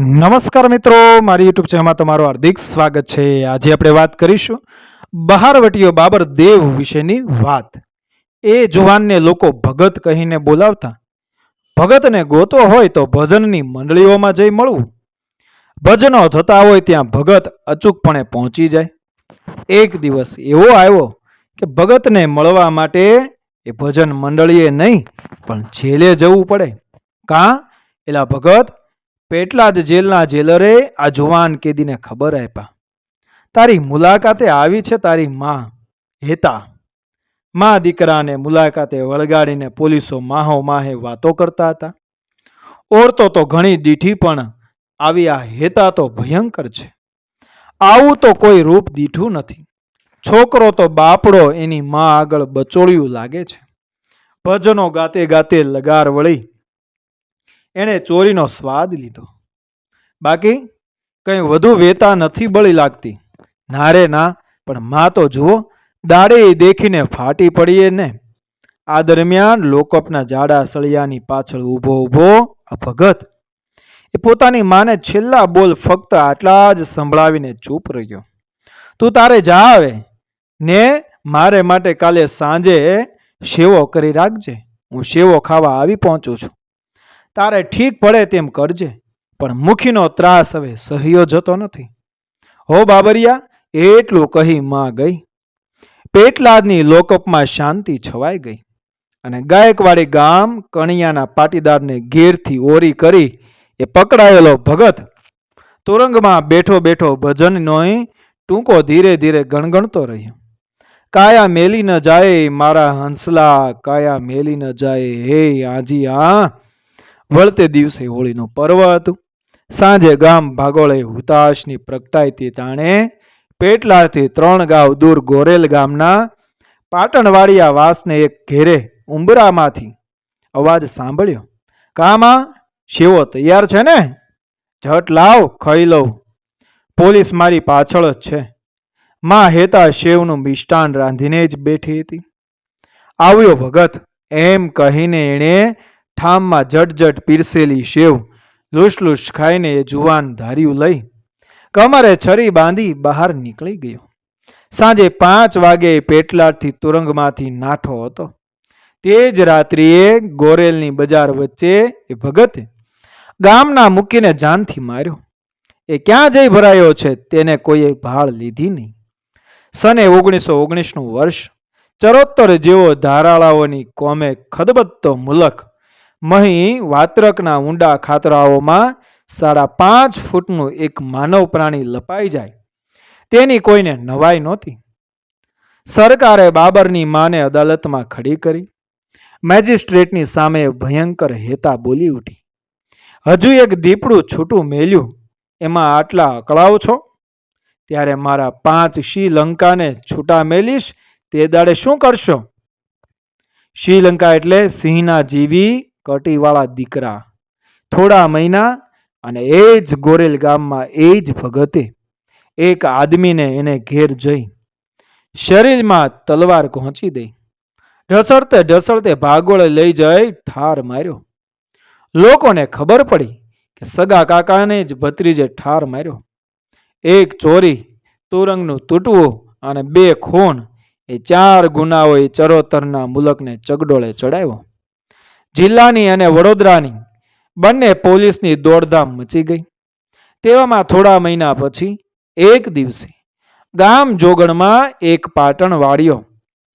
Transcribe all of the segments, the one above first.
નમસ્કાર મિત્રો, મારી યુટ્યુબ ચેનલમાં તમારું હાર્દિક સ્વાગત છે. આજે આપણે વાત કરીશું બહારવટીઓ બાબર દેવ વિશેની વાત. એ જુવાનને લોકો ભગત કહીને બોલાવતા. ભગતને ગોતો હોય તો ભજનની મંડળીઓમાં જઈ મળવું. ભજનો થતા હોય ત્યાં ભગત અચૂકપણે પહોંચી જાય. એક દિવસ એવો આવ્યો કે ભગતને મળવા માટે એ ભજન મંડળીએ નહીં, પણ જેલે જવું પડે. કાં? એલા ભગત પેટલાદ જેલના જેલરે આ જુવાન કેદીને ખબર આપ્યા. તારી મુલાકાતે આવી છે તારી માં, હેતા. માં દીકરાને મુલાકાતે વળગાડીને પોલીસો માહો માહે વાતો કરતા હતા. ઓરતો તો ઘણી દીઠી પણ આવી આ હેતા તો ભયંકર છે. આવું તો કોઈ રૂપ દીઠું નથી. છોકરો તો બાપડો એની માં આગળ બચોળિયું લાગે છે. ભજનો ગાતે ગાતે લગાર વળી એણે ચોરીનો સ્વાદ લીધો. બાકી કંઈ વધુ વેતા નથી બળી લાગતી. ના રે ના, પણ માં તો જુઓ, દાડે દેખીને ફાટી પડીએ ને. આ દરમિયાન લોકપના જાડા સળિયાની પાછળ ઊભો ઊભો અભગત. ભગત એ પોતાની માને છેલ્લા બોલ ફક્ત આટલા જ સંભળાવીને ચૂપ રહ્યો. તું તારે જા આવે ને મારે માટે કાલે સાંજે શેવો કરી રાખજે. હું શેવો ખાવા આવી પહોંચું છું. તારે ઠીક પડે તેમ કરજે, પણ મુખીનો ત્રાસ હવે સહ્યો જતો નથી. હો બાબરિયા, એટલું કહી માં ગઈ. પેટલાદની લોકપમાં શાંતિ છવાઈ ગઈ અને ગાયકવાડી ગામ કણિયાના પાટીદારને ઘેરથી ઓરી કરી એ પકડાયેલો ભગત તુરંગમાં બેઠો બેઠો ભજનનો ટૂંકો ધીરે ધીરે ગણગણતો રહ્યો. કાયા મેલી ન જાય મારા હંસલા, કાયા મેલી ન જાય, હે આજી આ વળતે દિવસે હોળીનું પર્વ હતું. સાંજે ગામ ભાગોળે હુતાશની પ્રગટાઈથી તાણે પેટલાથી ત્રણ ગાવ દૂર ગોરેલ ગામના પાટણવાડિયા વાસને એક ઘેરે ઉંબરામાંથી અવાજ સાંભળ્યો. કામાં, શેવો તૈયાર છે ને? ઝટ લાવ, ખાઈ લઉં. પોલીસ મારી પાછળ જ છે. માં હેતા શેવનું મિષ્ટાન રાંધીને જ બેઠી હતી. આવ્યો ભગત, એમ કહીને એણે ઠામમાં જટજટ પીરસેલી શેવ. લૂસ ખાઈને એ જુવાન ધાર્યું લઈ. કમરે છરી બાંધી બહાર નીકળી ગયો. સાંજે પાંચ વાગે પેટલાદથી તુરંગમાંથી નાઠો હતો. તે જ રાત્રિએ ગોરેલની બજાર વચ્ચે એ ભગતે ગામના મૂકીને જાનથી માર્યો. એ ક્યાં જઈ ભરાયો છે તેને કોઈએ ભાળ લીધી નહીં. સને ઓગણીસો ઓગણીસનું વર્ષ. ચરોત્તર જેવો ધારાળાઓની કોમે ખદબત્તો મુલક મહી વાત્રકના ઊંડા ખાતરાઓમાં સાડા પાંચ ફૂટનું એક માનવ પ્રાણી લપાઈ જાય. તેની કોઈને નવાઈ નહોતી. સરકારે બાબરની માને અદાલતમાં ખડી કરી. મેજિસ્ટ્રેટની સામે ભયંકર હેતા બોલી ઉઠી. હજુ એક દીપડું છૂટું મેલ્યું. એમાં આટલા અકળાવ છો? ત્યારે મારા પાંચ શ્રીલંકાને છૂટા મેલીશ. તે દાડે શું કરશો? શ્રીલંકા એટલે સિંહના જીવી કટીવાળા દીકરા. થોડા મહિના અને એ જ ગોરેલ ગામમાં એ જ ભગતે એક આદમીને એને ઘેર જઈ શરીરમાં તલવાર પહોંચી દઈ. ઢસડતે ઢસડતે ભાગોળે લઈ જઈ ઠાર માર્યો. લોકોને ખબર પડી કે સગા કાકાને જ ભત્રીજે ઠાર માર્યો. એક ચોરી, તુરંગનું તૂટવું અને બે ખૂન એ ચાર ગુનાઓએ ચરોતરના મુલકને ચગડોળે ચડાવ્યો. જિલ્લાની અને વડોદરાની બંને પોલીસની દોડધામ મચી ગઈ. તેવામાં થોડા મહિના પછી, એક દિવસે, ગામ જોગણમાં એક પાટણ વાળીઓ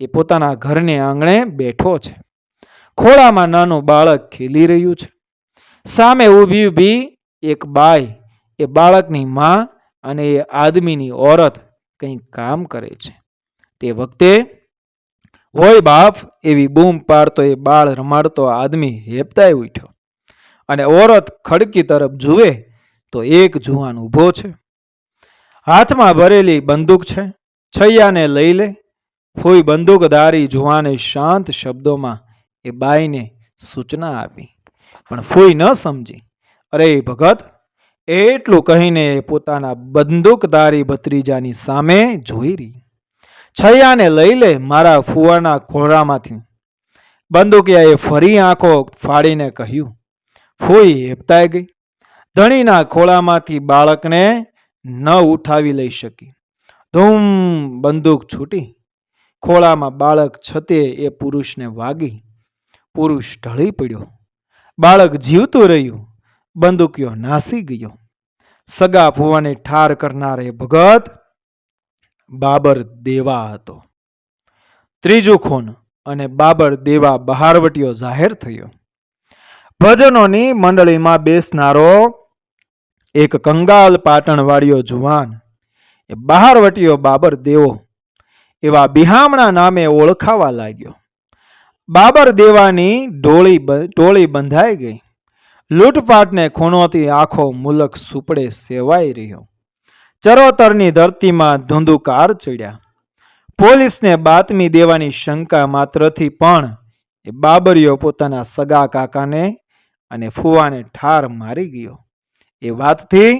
એ પોતાના ઘરને આંગણે બેઠો છે. ખોળામાં નાનું બાળક ખેલી રહ્યું છે. સામે ઊભી ઊભી એક બાઈ એ બાળકની માં અને એ આદમીની ઓરત કંઈક કામ કરે છે. તે વખતે હોય બાપ, એવી બૂમ પાડતો એ બાળ રમાડતો આદમી હેપતાય ઉઠ્યો. અને ઓરત ખડકી તરફ જુએ તો એક જુવાન ઊભો છે. હાથમાં ભરેલી બંદૂક છે. છૈયાને લઈ લે. ફૂઈ બંદૂકધારી જુવાને શાંત શબ્દોમાં એ બાઈને સૂચના આપી. પણ ફૂઈ ન સમજી. અરે ભગત, એટલું કહીને પોતાના બંદૂકધારી ભત્રીજાની સામે જોઈ રહી. છૈયાને લઈ લે મારા ફુવાના ખોળામાંથી બંદૂકિયાએ ફરી આંખો ફાડીને કહ્યું, ફૂઈ હેપતાઈ ગઈ. ધણીના ખોળામાંથી બાળકને ન ઉઠાવી લઈ શકી. ધૂમ, બંદૂક છૂટી. ખોળામાં બાળક છતે એ પુરુષને વાગી. પુરુષ ઢળી પડ્યો. બાળક જીવતું રહ્યું. બંદૂકિયો નાસી ગયો. સગા ફુવાને ઠાર કરનાર એ ભગત બાબર દેવા હતો. ત્રીજું ખૂન અને બાબર દેવા બહારવટીયો જાહેર થયો. ભજનોની મંડળીમાં બેસનારો એક કંગાલ પાટણવાળીઓ જુવાન, એ બહારવટીઓ બાબર દેવો, એવા બિહામણા નામે ઓળખાવા લાગ્યો. બાબર દેવાની ઢોળી ટોળી બંધાઈ ગઈ. લૂંટપાટને ખૂણોથી આખો મુલક સુપડે સેવાઈ રહ્યો. ચરોતરની ધરતીમાં ધુંધુકાર ચડ્યા. પોલીસને બાતમી દેવાની શંકા માત્રથી પણ એ બાબરીઓ પોતાના સગા કાકાને અને ફુવાને ઠાર મારી ગયો. એ વાતથી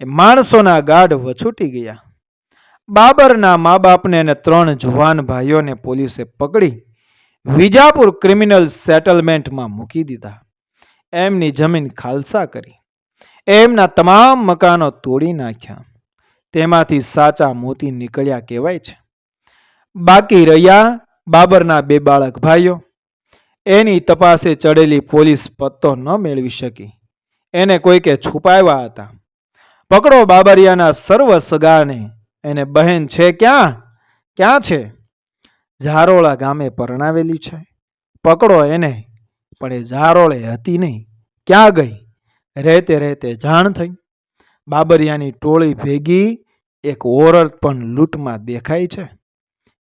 એ માણસોના ગાઢ વછૂટી ગયા. બાબરના મા બાપને અને ત્રણ જુવાન ભાઈઓને પોલીસે પકડી વિજાપુર ક્રિમિનલ સેટલમેન્ટમાં મૂકી દીધા. એમની જમીન ખાલસા કરી. એમના તમામ મકાનો તોડી નાખ્યા. તેમાંથી સાચા મોતી નીકળ્યા કહેવાય છે. બાકી રહ્યા બાબરના બે બાળક ભાઈઓ. એની તપાસે ચડેલી પોલીસ પત્તો ન મેળવી શકી. એને કોઈકે છુપાવ્યા હતા. પકડો બાબરિયાના સર્વ સગાને. એને બહેન છે ક્યાં? ક્યાં છે? ઝારોળા ગામે પરણાવેલી છે. પકડો એને. પણ એ ઝારોળે હતી નહીં. ક્યાં ગઈ? રહેતે રહેતે જાણ થઈ. બાબરિયાની ટોળી ભેગી એક ઓરત પણ લૂંટમાં દેખાય છે.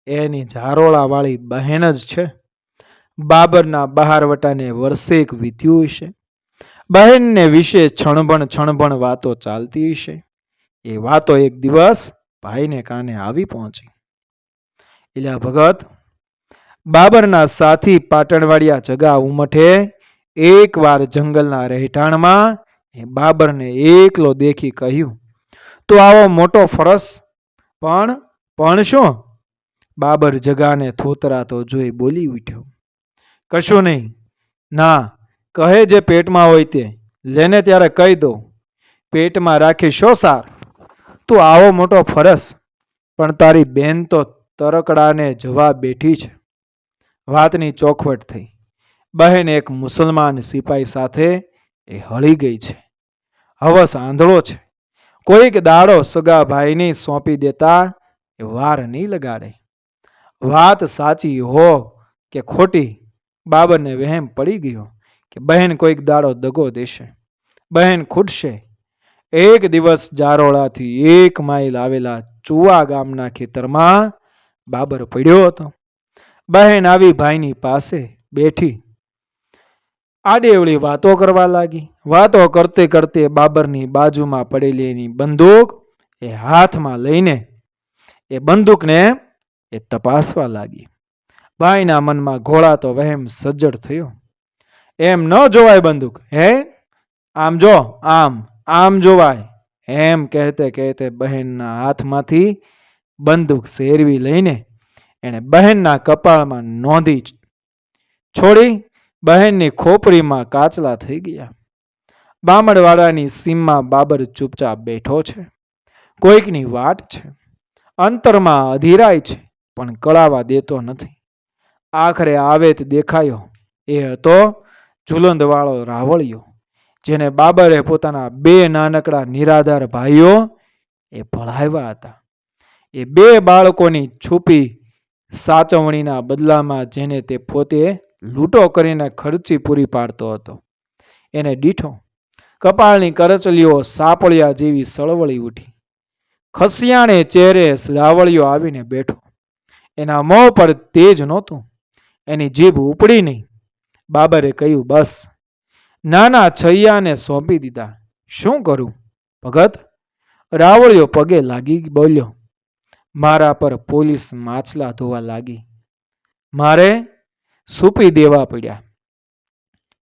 એની ઝારોળાવાળી બહેન જ છે. બાબરના બહારવટાને વર્ષેક વીત્યું હશે. બહેનને વિશે છણભણ છણભણ વાતો ચાલતી હશે. એ વાતો એક દિવસ ભાઈને કાને આવી પહોંચી. ઇલા ભગત, બાબરના સાથી પાટણવાડિયા જગા ઉમઠે એકવાર જંગલના રહેઠાણમાં બાબરને એકલો દેખી કહ્યું, તો આવો મોટો ફરસ, પણ પણ શું? બાબર જગાને થોતરાતો જોઈ બોલી ઉઠ્યો, કશું નહીં. ના, કહે જે પેટમાં હોય તે, લેને ત્યારે કહી દો. પેટમાં રાખી શો સાર? તું આવો મોટો ફરસ, પણ તારી બેન તો તરકડાને જવા બેઠી છે. વાતની ચોખવટ થઈ. બહેન એક મુસલમાન સિપાઈ સાથે એ હળી ગઈ છે. હવસ આંધળો છે. કોઈક દાડો સગા ભાઈની સોંપી દેતા એ વાર નહીં લગાડે. વાત સાચી હો કે ખોટી, બાબરને વહેમ પડી ગયો કે બહેન કોઈક દાડો દગો દેશે. બહેન ખૂટશે. એક દિવસ જારોળાથી એક માઇલ આવેલા ચુવા ગામના ખેતરમાં બાબર પડ્યો હતો. બહેન આવી ભાઈની પાસે બેઠી આડેવળી વાતો કરવા લાગી. વાતો કરતે કરતે બાબરની બાજુમાં પડેલી એની બંદૂક એ હાથમાં લઈને એ બંદૂકને એ તપાસવા લાગી. ભાઈના મનમાં ઘોળાતો વહેમ સજ્જડ થયો. એમ ન જોવાય બંદૂક, હે? આમ જો, આમ આમ જોવાય. એમ કહેતે કહેતે બહેનના હાથમાંથી બંદૂક શેરવી લઈને એણે બહેનના કપાળમાં નોંધી છોડી બહેનની ખોપરીમાં કાચલા થઈ ગયા. બામણવાડાની સીમમાં બાબર ચૂપચાપ બેઠો છે. કોઈકની વાટ છે. અંતરમાં અધીરાય છે, પણ કળાવા દેતો નથી. આખરે આવે તે દેખાયો. એ હતો ઝુલંદવાળો રાવળિયો, જેને બાબરે પોતાના બે નાનકડા નિરાધાર ભાઈઓ એ ભળાવ્યા હતા. એ બે બાળકોની છુપી સાચવણીના બદલામાં જેને તે પોતે લૂંટો કરીને ખર્ચી પૂરી પાડતો હતો. એને દીઠો કપાળની કરચલીઓ સાપળિયા જેવી સળવળી ઉઠી. ખસિયાણે ચહેરે રાવળિયો આવીને બેઠો. એના મોં પર તેજ નહોતું. એની જીભ ઉપડી નહીં. બાબરે કહ્યું, બસ. નાના છૈયાને સોંપી દીધા. શું કરું? ભગત. રાવળિયો પગે લાગી બોલ્યો. મારા પર પોલીસ માછલા ધોવા લાગી. મારે સૂપી દેવા પડ્યા.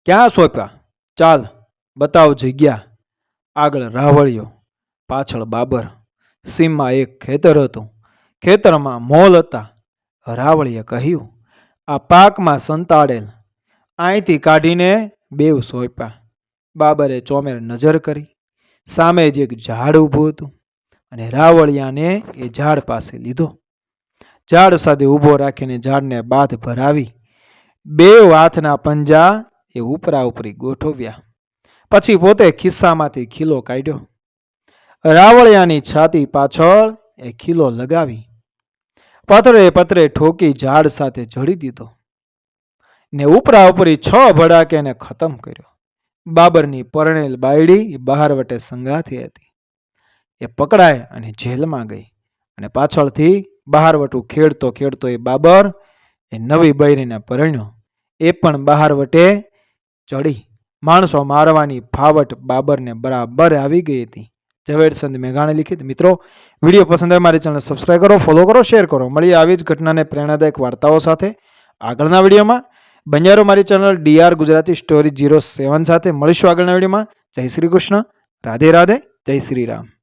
ક્યાં સોંપ્યા? ચાલ, બતાવ જગ્યા. આગળ રાવળિયો, પાછળ બાબર. સીમમાં એક ખેતર હતું. ખેતરમાં મોલ હતા. રાવળીએ કહ્યું, આ પાકમાં સંતાડેલ. અહીંથી કાઢીને બેવ સોંપ્યા. બાબરે ચોમેર નજર કરી. સામે જ એક ઝાડ ઊભું હતું અને રાવળિયાને એ ઝાડ પાસે લીધો. ઝાડ સાથે ઊભો રાખીને ઝાડને બાથ ભરાવી બે વાથના પંજા એ ઉપરા ઉપરી ગોઠવ્યા. પછી પોતે ખિસ્સામાંથી ખીલો કાઢ્યો. રાવળિયાની છાતી પાછળ એ ખીલો લગાવી. પથરે પથરે ઠોકી ઝાડ સાથે જડી દીધો. ને ઉપરા ઉપરી છ ભડાકે એને ખતમ કર્યો. બાબરની પરણેલ બાયડી બહાર વટે સંગાથી હતી. એ પકડાય અને જેલમાં ગઈ. અને પાછળથી બહાર વટું ખેડતો ખેડતો એ બાબર એ નવી બૈરીને પરણ્યો. એ પણ બહાર વટે ચડી. માણસો મારવાની ફાવટ બાબરને બરાબર આવી ગઈ હતી. ઝવેરચંદ મેઘાણી લિખિત, મિત્રો, વીડિયો પસંદ આવે મારી ચેનલ સબસ્ક્રાઈબ કરો ફોલો કરો શેર કરો. મળીએ આવી જ ઘટનાને પ્રેરણાદાયક વાર્તાઓ સાથે આગળના વિડીયોમાં. બન્યારો મારી channel DR Gujarati story zero seven સાથે. મળીશું આગળના વિડીયોમાં. જય શ્રી કૃષ્ણ. રાધે રાધે. જય શ્રી રામ.